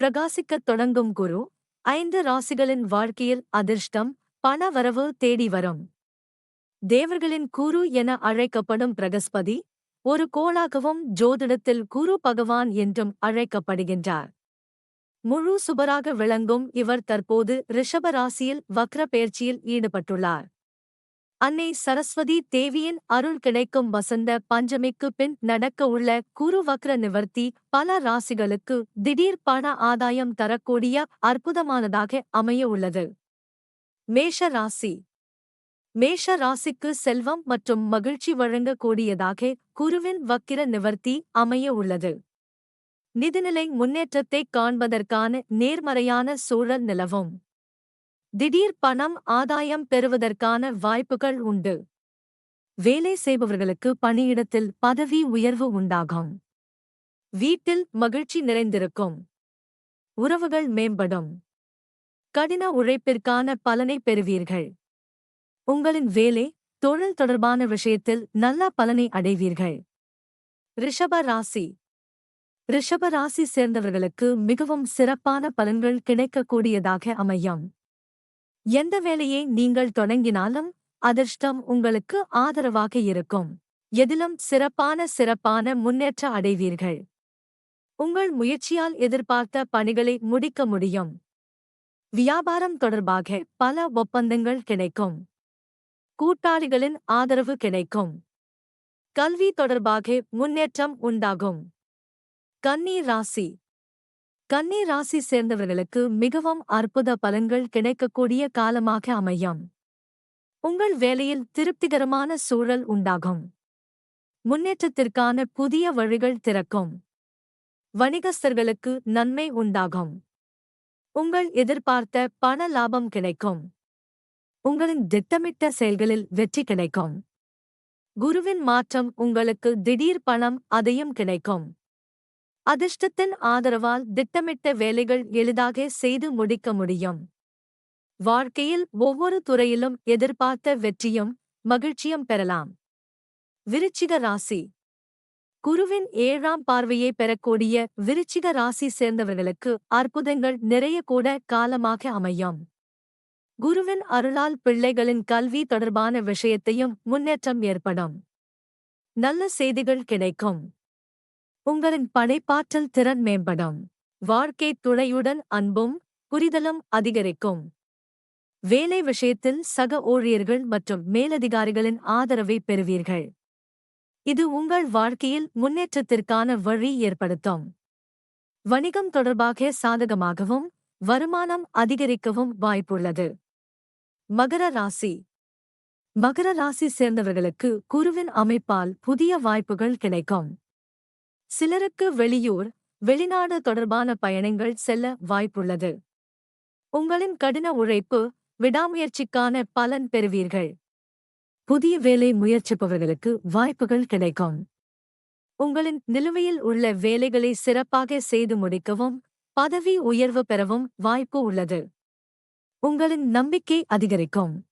பிரகாசிக்கத் தொடங்கும் குரு ஐந்து ராசிகளின் வாழ்க்கையில் அதிர்ஷ்டம் பண வரவு தேடி வரும். தேவர்களின் குரு என அழைக்கப்படும் பிரகஸ்பதி ஒரு கோளாகவும் ஜோதிடத்தில் குரு பகவான் என்றும் அழைக்கப்படுகின்றார். முழு சுபராக விளங்கும் இவர் தற்போது ரிஷப ராசியில் வக்ர பெயர்ச்சியில் ஈடுபட்டுள்ளார். அன்னை சரஸ்வதி தேவியின் அருள் கிடைக்கும் வசந்த பஞ்சமிக்கு பின் நடக்க உள்ள குரு வக்ர நிவர்த்தி பல ராசிகளுக்கு திடீர் பண ஆதாயம் தரக்கூடிய அற்புதமானதாக அமைய உள்ளது. மேஷ ராசி. மேஷ ராசிக்கு செல்வம் மற்றும் மகிழ்ச்சி வழங்கக்கூடியதாக குருவின் வக்கிர நிவர்த்தி அமைய உள்ளது. நிதிநிலை முன்னேற்றத்தைக் காண்பதற்கான நேர்மறையான சூழல் நிலவும். திடீர் பணம் ஆதாயம் பெறுவதற்கான வாய்ப்புகள் உண்டு. வேலை செய்பவர்களுக்கு பணியிடத்தில் பதவி உயர்வு உண்டாகும். வீட்டில் மகிழ்ச்சி நிறைந்திருக்கும். உறவுகள் மேம்படும். கடின உழைப்பிற்கான பலனை பெறுவீர்கள். உங்களின் வேலை தொழில் தொடர்பான விஷயத்தில் நல்ல பலனை அடைவீர்கள். ரிஷப ராசி. ரிஷப ராசி சேர்ந்தவர்களுக்கு மிகவும் சிறப்பான பலன்கள் கிடைக்கக்கூடியதாக அமையும். எந்த வேலையை நீங்கள் தொடங்கினாலும் அதிர்ஷ்டம் உங்களுக்கு ஆதரவாக இருக்கும். எதிலும் சிறப்பான சிறப்பான முன்னேற்ற அடைவீர்கள். உங்கள் முயற்சியால் எதிர்பார்த்த பணிகளை முடிக்க முடியும். வியாபாரம் தொடர்பாக பல ஒப்பந்தங்கள் கிடைக்கும். கூட்டாளிகளின் ஆதரவு கிடைக்கும். கல்வி தொடர்பாக முன்னேற்றம் உண்டாகும். கன்னி ராசி கன்னி ராசி சேர்ந்தவர்களுக்கு மிகவும் அற்புத பலன்கள் கிடைக்கக்கூடிய காலமாக அமையும். உங்கள் வேலையில் திருப்திகரமான சூழல் உண்டாகும். முன்னேற்றத்திற்கான புதிய வழிகள் திறக்கும். வணிகஸ்தர்களுக்கு நன்மை உண்டாகும். உங்கள் எதிர்பார்த்த பண லாபம் கிடைக்கும். உங்களின் திட்டமிட்ட செயல்களில் வெற்றி கிடைக்கும். குருவின் மாற்றம் உங்களுக்கு திடீர் பணம் அதையும் கிடைக்கும். அதிர்ஷ்டத்தின் ஆதரவால் திட்டமிட்ட வேலைகள் எளிதாக செய்து முடிக்க முடியும். வாழ்க்கையில் ஒவ்வொரு துறையிலும் எதிர்பார்த்த வெற்றியும் மகிழ்ச்சியும் பெறலாம். விருச்சிக ராசி. குருவின் ஏழாம் பார்வையை பெறக்கூடிய விருச்சிக ராசி சேர்ந்தவர்களுக்கு அற்புதங்கள் நிறைய கூட காலமாக அமையும். குருவின் அருளால் பிள்ளைகளின் கல்வி தொடர்பான விஷயத்தையும் முன்னேற்றம் ஏற்படும். நல்ல செய்திகள் கிடைக்கும். உங்களின் படைப்பாற்றல் திறன் மேம்படும். வாழ்க்கை துணையுடன் அன்பும் புரிதலும் அதிகரிக்கும். வேலை விஷயத்தில் சக ஊழியர்கள் மற்றும் மேலதிகாரிகளின் ஆதரவை பெறுவீர்கள். இது உங்கள் வாழ்க்கையில் முன்னேற்றத்திற்கான வழி ஏற்படுத்தும். வணிகம் தொடர்பாக சாதகமாகவும் வருமானம் அதிகரிக்கவும் வாய்ப்புள்ளது. மகர ராசி. மகர ராசி சேர்ந்தவர்களுக்கு குருவின் அமைப்பால் புதிய வாய்ப்புகள் கிடைக்கும். சிலருக்கு வெளியூர் வெளிநாடு தொடர்பான பயணங்கள் செல்ல வாய்ப்புள்ளது. உங்களின் கடின உழைப்பு விடாமுயற்சிக்கான பலன் பெறுவீர்கள். புதிய வேலை முயற்சிப்பவர்களுக்கு வாய்ப்புகள் கிடைக்கும். உங்களின் நிலுவையில் உள்ள வேலைகளை சிறப்பாக செய்து முடிக்கவும் பதவி உயர்வு பெறவும் வாய்ப்பு உள்ளது. உங்களின் நம்பிக்கை அதிகரிக்கும்.